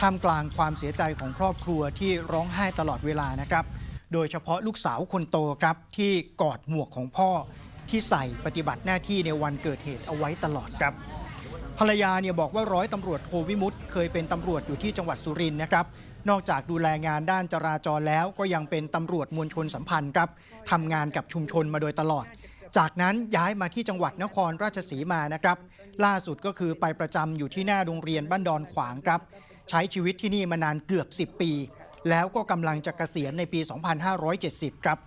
ท่ามกลางความเสียใจของครอบครัวที่ร้องไห้ตลอดเวลานะครับ โดยเฉพาะลูกสาวคนโตครับที่กอดหมวกของพ่อที่ใส่ปฏิบัติหน้าที่ในวันเกิดเหตุเอาไว้ตลอดครับ ภรรยาเนี่ยบอกว่าร้อยตำรวจโทวิมุตเคยเป็นตำรวจอยู่ที่จังหวัดสุรินทร์นะครับ นอกจากดูแลงานด้านจราจรแล้วก็ยังเป็นตำรวจมวลชนสัมพันธ์ครับทำงานกับชุมชนมาโดยตลอด จากนั้นย้ายมาที่จังหวัดนครราชสีมานะครับ ล่าสุดก็คือไปประจำอยู่ที่หน้าโรงเรียนบ้านดอนขวางครับ ใช้ชีวิตที่นี่มานานเกือบ 10 ปี แล้วก็กำลังจะเกษียณในปี 2570 ครับ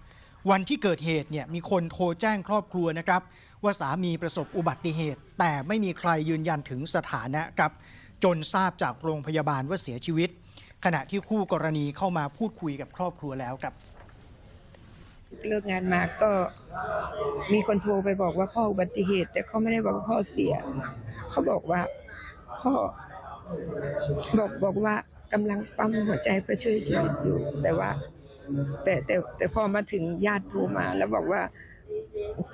วันที่เกิดเหตุเนี่ยมีคนโทรแจ้งครอบครัวนะครับ ว่าสามีประสบอุบัติเหตุ แต่ไม่มีใครยืนยันถึงสถานะครับ จนทราบจากโรงพยาบาลว่าเสียชีวิต ขณะที่คู่กรณีเข้ามาพูดคุยกับครอบครัวแล้วครับเลิกงานมาก็มีคนโทรไปบอกว่าพ่ออุบัติเหตุ แต่เขาไม่ได้บอกว่าพ่อเสีย เขาบอกว่าพ่อ บอกบอกว่ากำลังปั๊มหัวใจเพื่อช่วยชีวิตอยู่ แต่ว่า แต่แต่แต่พอมาถึงญาติโทรมา แล้วบอกว่า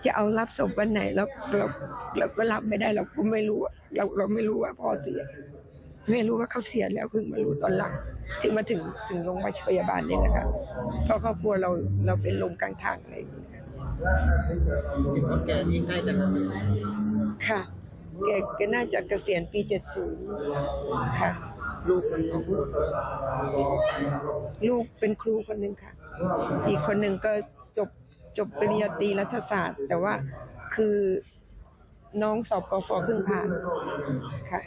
จะเอารับศพวันไหนแล้วเราเราก็รับไม่ได้เราก็ไม่รู้อะเราเราไม่รู้ว่าพ่อเสียไม่รู้ว่าเขาเสียแล้วเพิ่งมารู้ตอนหลังถึงมาถึงถึงโรงพยาบาลนี่แหละค่ะเพราะครอบครัวเราเราเป็นลมกลางทางอะไรอย่างเงี้ยเห็นว่าแกนี่ใกล้จะเกษียณค่ะ แกแกน่าจะเกษียณปี 70 ค่ะ ลูกทั้งสองคนลูกเป็นครูคนหนึ่งค่ะ อีกคนหนึ่งก็จบจบปริญญาตรีรัฐศาสตร์ แต่ว่าคือน้องสอบกฟเพิ่งผ่านค่ะ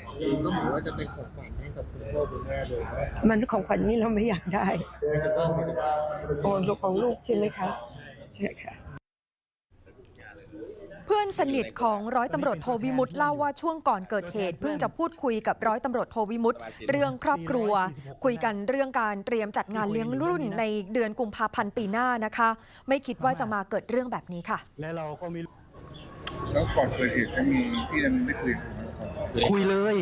ก็เหมือนว่าจะเป็นของขวัญให้กับคุณพ่อคุณแม่เลยมันของขวัญนี่เราไม่อยากได้ให้คุณพ่อคุณแม่โอ้ลูกของลูกใช่ไหมคะ ใช่ค่ะ เพื่อนสนิทของร้อยตำรวจโทวิมุตเล่าว่าช่วงก่อนเกิดเหตุ เพิ่งจะพูดคุยกับร้อยตำรวจโทวิมุตเรื่องครอบครัว คุยกันเรื่องการเตรียมจัดงานเลี้ยงรุ่นในเดือนกุมภาพันธ์ปีหน้านะคะ ไม่คิดว่าจะมาเกิดเรื่องแบบนี้ค่ะ และเราก็ไม่แล้วก่อนเกิดเหตุจะมีพี่จะมีได้คุยกับเขาไหมครับคุยเลย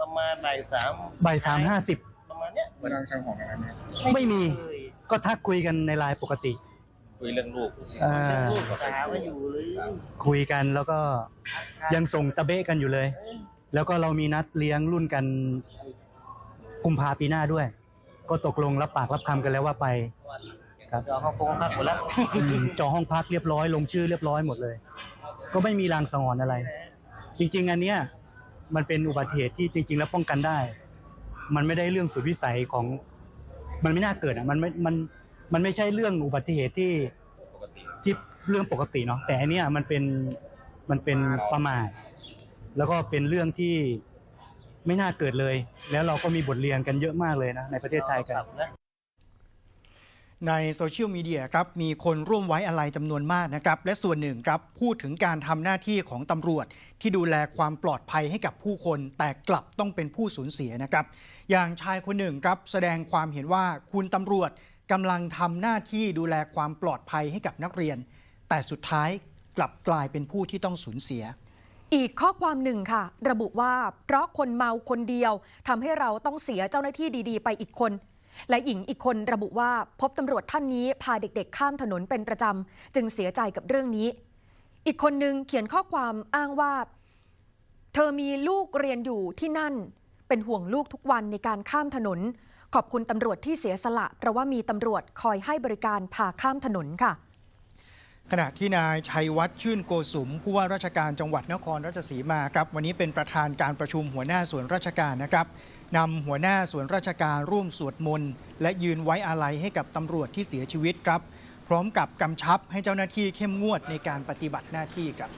ประมาณบ่ายสามบ่ายสามห้าสิบประมาณเนี้ยเวลาช่างของอะไรไหมครับไม่มีก็ทักคุยกันในไลน์ปกติ คุยเรื่องลูกอ่าลูกสาวมาอยู่เลยคุยกันแล้วก็ยังส่งตะเบะกันอยู่เลย แล้วก็เรามีนัดเลี้ยงรุ่นกันกุมภาปีหน้าด้วย ก็ตกลงรับปากรับคำกันแล้วว่าไปครับจองห้องคงพักหมดแล้วอืมจองห้องพักเรียบร้อยลงชื่อเรียบร้อยหมดเลย ก็ไม่มีรางสังหรณ์อะไร จริง ๆ อันเนี้ยมันเป็นอุบัติเหตุที่จริง ๆ แล้วป้องกันได้ มันไม่ได้เรื่องสุดวิสัยของ มันไม่น่าเกิดอะ มันไม่มัน มันไม่ใช่เรื่องอุบัติเหตุที่ปกติที่เรื่องปกติเนาะแต่อันเนี้ยมันเป็นมันเป็นประมาทแล้วก็เป็นเรื่องที่ไม่น่าเกิดเลย แล้วเราก็มีบทเรียนกันเยอะมากเลยนะในประเทศไทยกันนะในโซเชียลมีเดียครับมีคนร่วมไว้อะไรจำนวนมากนะครับและส่วนหนึ่งครับพูดถึงการทำหน้าที่ของตำรวจ ที่ดูแลความปลอดภัยให้กับผู้คน แต่กลับต้องเป็นผู้สูญเสียนะครับ อย่างชายคนหนึ่งครับแสดงความเห็นว่าคุณตำรวจ กำลังทำหน้าที่ดูแลความปลอดภัยให้กับนักเรียน แต่สุดท้ายกลับกลายเป็นผู้ที่ต้องสูญเสีย อีกข้อความหนึ่งค่ะ ระบุว่า เพราะคนเมาคนเดียวทำให้เราต้องเสียเจ้าหน้าที่ดีๆ ไปอีกคน และหญิงอีกคนระบุว่าพบตำรวจท่านนี้พาเด็กๆ ข้ามถนนเป็นประจำจึงเสียใจกับเรื่องนี้ อีกคนนึงเขียนข้อความอ้างว่า เธอมีลูกเรียนอยู่ที่นั่น เป็นห่วงลูกทุกวันในการข้ามถนน ขอบคุณตำรวจที่เสียสละ เพราะว่ามีตำรวจคอยให้บริการพาข้ามถนนค่ะ ขณะที่นายชัยวัฒน์ชื่นโกสุมผู้ว่าราชการจังหวัดนครราชสีมาครับ วันนี้เป็นประธานการประชุมหัวหน้าส่วนราชการนะครับนำหัวหน้าส่วนราชการร่วมสวดมนต์และยืนไว้อาลัยให้กับตำรวจที่เสียชีวิตครับ พร้อมกับกำชับให้เจ้าหน้าที่เข้มงวดในการปฏิบัติหน้าที่ครับ